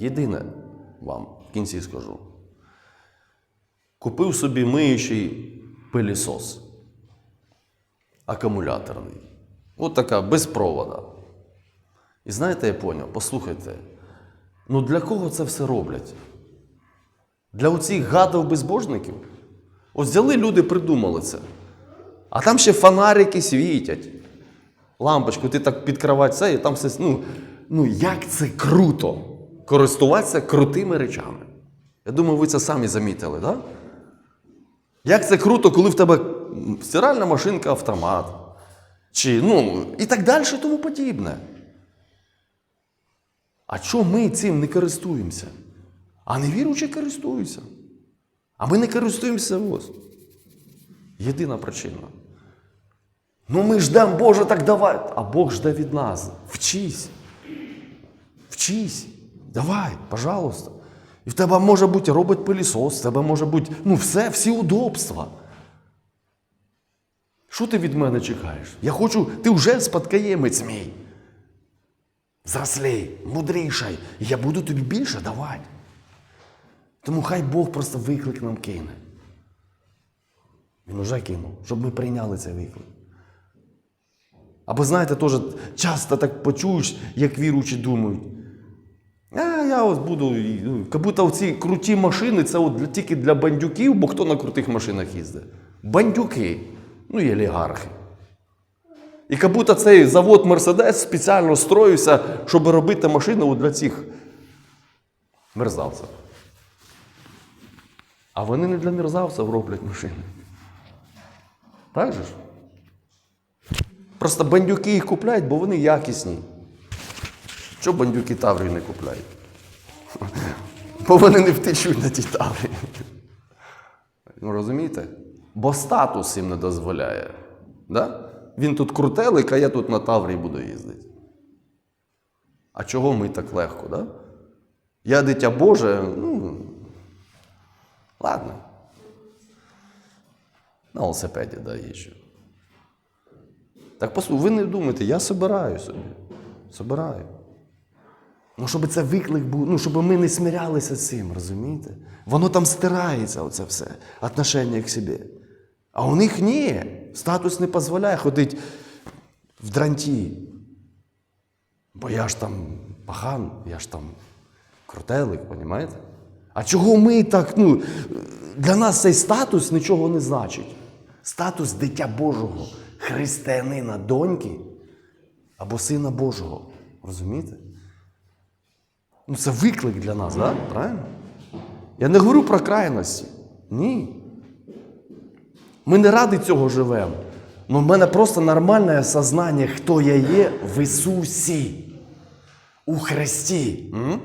Єдине вам в кінці скажу. Купив собі миючий пилісос. Акумуляторний. От така, без провода. І знаєте, я поняв, послухайте, ну для кого це все роблять? Для оцих гадів безбожників? Ось взяли люди, придумали це. А там ще фонарики світять. Лампочку, ти так під кровать це, і там все. Ну, ну як це круто користуватися крутими речами. Я думаю, ви це самі замітили? Да? Як це круто, коли в тебе стиральна машинка автомат. Чи, ну, і так далі, і тому подібне. А чому ми цим не користуємося? А невіруючі користуються. А ми не користуємося ось. Єдина причина. Ну ми ждемо, Боже, так давай. А Бог жде від нас. Вчись. Вчись. Давай, пожалуйста. І в тебе може бути робот пилісос, в тебе може бути ну все, всі удобства. Що ти від мене чекаєш? Я хочу, ти вже спадкоємець мій. Зрослей, мудрішай, я буду тобі більше давати. Тому хай Бог просто виклик нам кине. Він уже кинув, щоб ми прийняли цей виклик. Або знаєте, теж часто так почуєш, як віруючі думають. А я ось буду, ну, як будто ці круті машини це от тільки для бандюків, бо хто на крутих машинах їздить? Бандюки, ну і олігархи. І як будто цей завод Мерседес спеціально строївся, щоб робити машини от для цих мерзавців. А вони не для мерзавців роблять машини. Так же ж? Просто бандюки їх купляють, бо вони якісні. Чого бандюки Таврію не купляють? Бо вони не втечуть на тій Таврії. Ну розумієте? Бо статус їм не дозволяє. Да? Він тут крутелик, а я тут на Таврії буду їздити. А чого ми так легко, да? Я дитя Боже, ну. Ладно. На велосипеді, да, їжджу. Так послухайте, ви не думайте, я собираю собі. Собираю. Ну, щоб це виклик був, ну, щоб ми не смирялися з цим, розумієте? Воно там стирається, оце все, отношення к собі. А у них ні. Статус не дозволяє ходити в дранті. Бо я ж там пахан, я ж там крутелик, розумієте? А чого ми так, ну, для нас цей статус нічого не значить. Статус дитя Божого, християнина доньки або сина Божого. Розумієте? Ну, це виклик для нас, да? правильно? Я не говорю про крайності. Ні. Ми не ради цього живемо. Ну, в мене просто нормальне сознання, хто я є в Ісусі, у Христі. М?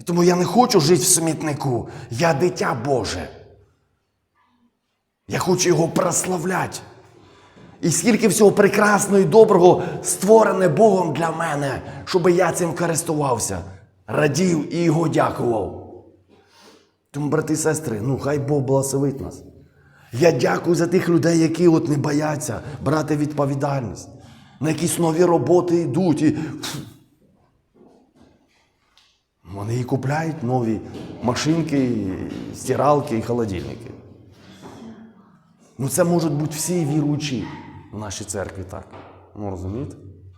І тому я не хочу жити в смітнику. Я дитя Боже. Я хочу його прославляти. І скільки всього прекрасного і доброго створене Богом для мене, щоб я цим користувався, радів і його дякував. Тому, брати і сестри, ну хай Бог благословить нас. Я дякую за тих людей, які от не бояться брати відповідальність. На якісь нові роботи йдуть. І... Вони і купляють нові машинки, стиралки і холодильники. Ну, це можуть бути всі віруючі в нашій церкві, так. Ну, розумієте?